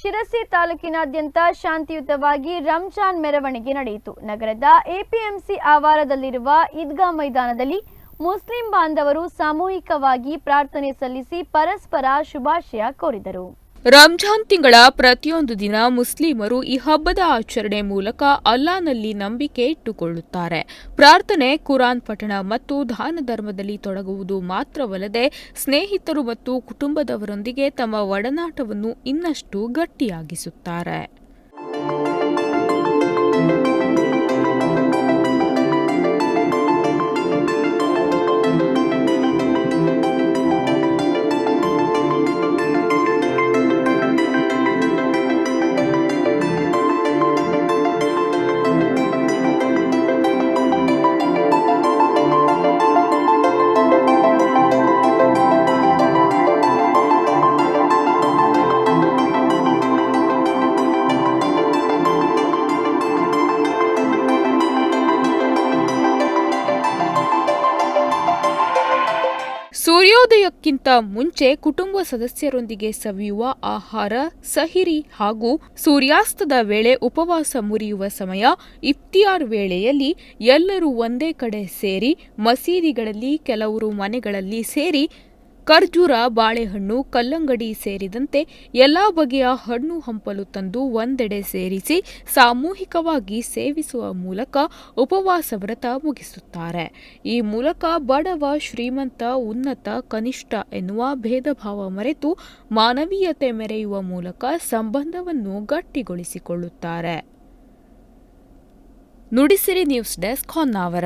ಶಿರಸಿ ತಾಲೂಕಿನಾದ್ಯಂತ ಶಾಂತಿಯುತವಾಗಿ ರಂಜಾನ್ ಮೆರವಣಿಗೆ ನಡೆಯಿತು. ನಗರದ ಎಪಿಎಂಸಿ ಆವಾರದಲ್ಲಿರುವ ಈದ್ಗಾ ಮೈದಾನದಲ್ಲಿ ಮುಸ್ಲಿಂ ಬಾಂಧವರು ಸಾಮೂಹಿಕವಾಗಿ ಪ್ರಾರ್ಥನೆ ಸಲ್ಲಿಸಿ ಪರಸ್ಪರ ಶುಭಾಶಯ ಕೋರಿದರು. ರಂಜಾನ್ ತಿಂಗಳ ಪ್ರತಿಯೊಂದು ದಿನ ಮುಸ್ಲಿಮರು ಈ ಹಬ್ಬದ ಆಚರಣೆ ಮೂಲಕ ಅಲ್ಲಾನಲ್ಲಿ ನಂಬಿಕೆ ಇಟ್ಟುಕೊಳ್ಳುತ್ತಾರೆ. ಪ್ರಾರ್ಥನೆ, ಕುರಾನ್ ಪಠಣ ಮತ್ತು ದಾನ ಧರ್ಮದಲ್ಲಿ ತೊಡಗುವುದು ಮಾತ್ರವಲ್ಲದೆ ಸ್ನೇಹಿತರು ಮತ್ತು ಕುಟುಂಬದವರೊಂದಿಗೆ ತಮ್ಮ ಒಡನಾಟವನ್ನು ಇನ್ನಷ್ಟು ಗಟ್ಟಿಯಾಗಿಸುತ್ತಾರೆ. ಸೂರ್ಯೋದಯಕ್ಕಿಂತ ಮುಂಚೆ ಕುಟುಂಬ ಸದಸ್ಯರೊಂದಿಗೆ ಸವಿಯುವ ಆಹಾರ, ಸಹಿರಿ ಹಾಗೂ ಸೂರ್ಯಾಸ್ತದ ವೇಳೆ ಉಪವಾಸ ಮುರಿಯುವ ಸಮಯ ಇಫ್ತಿಯಾರ್ ವೇಳೆಯಲ್ಲಿ ಎಲ್ಲರೂ ಒಂದೇ ಕಡೆ ಸೇರಿ ಮಸೀದಿಗಳಲ್ಲಿ ಕೆಲವರು ಮನೆಗಳಲ್ಲಿ ಸೇರಿ ಖರ್ಜೂರ, ಬಾಳೆಹಣ್ಣು, ಕಲ್ಲಂಗಡಿ ಸೇರಿದಂತೆ ಎಲ್ಲ ಬಗೆಯ ಹಣ್ಣು ಹಂಪಲು ತಂದು ಒಂದೆಡೆ ಸೇರಿಸಿ ಸಾಮೂಹಿಕವಾಗಿ ಸೇವಿಸುವ ಮೂಲಕ ಉಪವಾಸ ವ್ರತ ಮುಗಿಸುತ್ತಾರೆ. ಈ ಮೂಲಕ ಬಡವ, ಶ್ರೀಮಂತ, ಉನ್ನತ, ಕನಿಷ್ಠ ಎನ್ನುವ ಭೇದ ಮರೆತು ಮಾನವೀಯತೆ ಮೆರೆಯುವ ಮೂಲಕ ಸಂಬಂಧವನ್ನು ಗಟ್ಟಿಗೊಳಿಸಿಕೊಳ್ಳುತ್ತಾರೆ. Nudisiri news desk Honnavar.